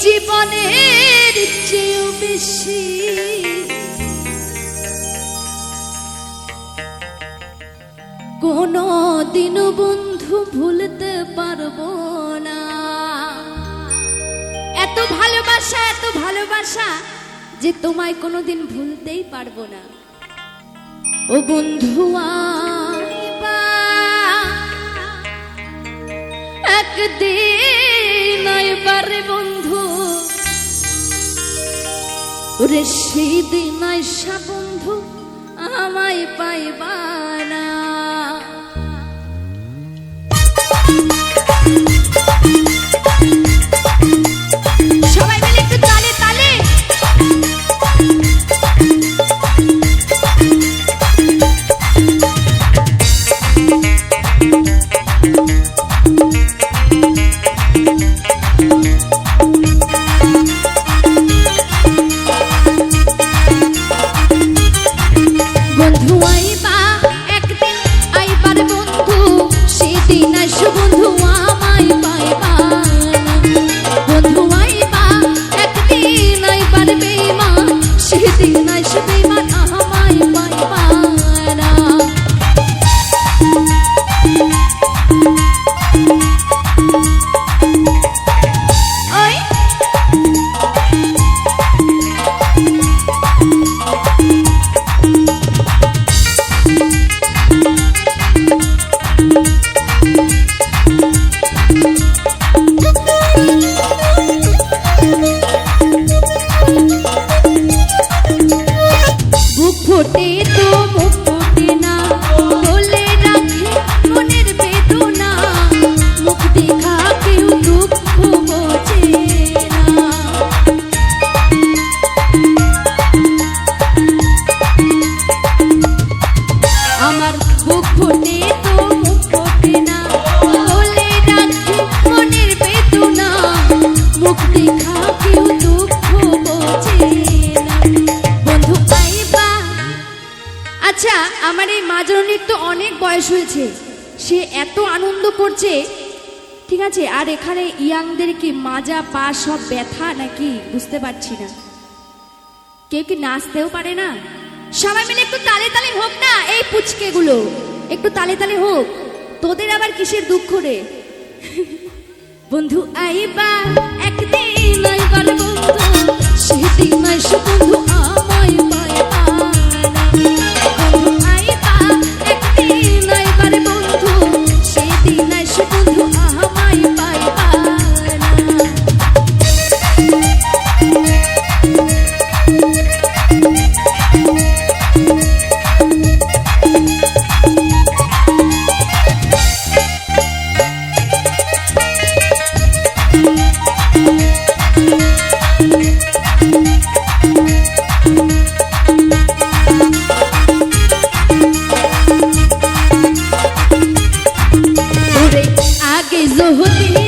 জীবনের চেয়েও বেশি। কোনো দিন বন্ধু ভুলতে পারব না। এত ভালোবাসা এত ভালোবাসা যে তোমায় কোনোদিন ভুলতেই পারব না। ও বন্ধু একদিন ওরে সেদিন আইসা বন্ধু আমায় পাইবা না। সবাই মিলে একটু তালে তালে। বন্ধু আমার এই মাজরনির তো অনেক বয়স হয়েছে। সে এত আনন্দ করছে। ঠিক আছে, আর এখানে ইয়াংদের কি মাজা, পা সব ব্যথা নাকি বুঝতে পারছি না। কেউ কি নাচতেও পারে না? সবাই মিলে একটু তালে তালে হোক না এই পুচকেগুলো। একটু তালে তালে হোক। তোদের আবার কিসের দুঃখ রে? বন্ধু, আইবা একদিন বন্ধু, সেদিন বন্ধু আমায় জহুতি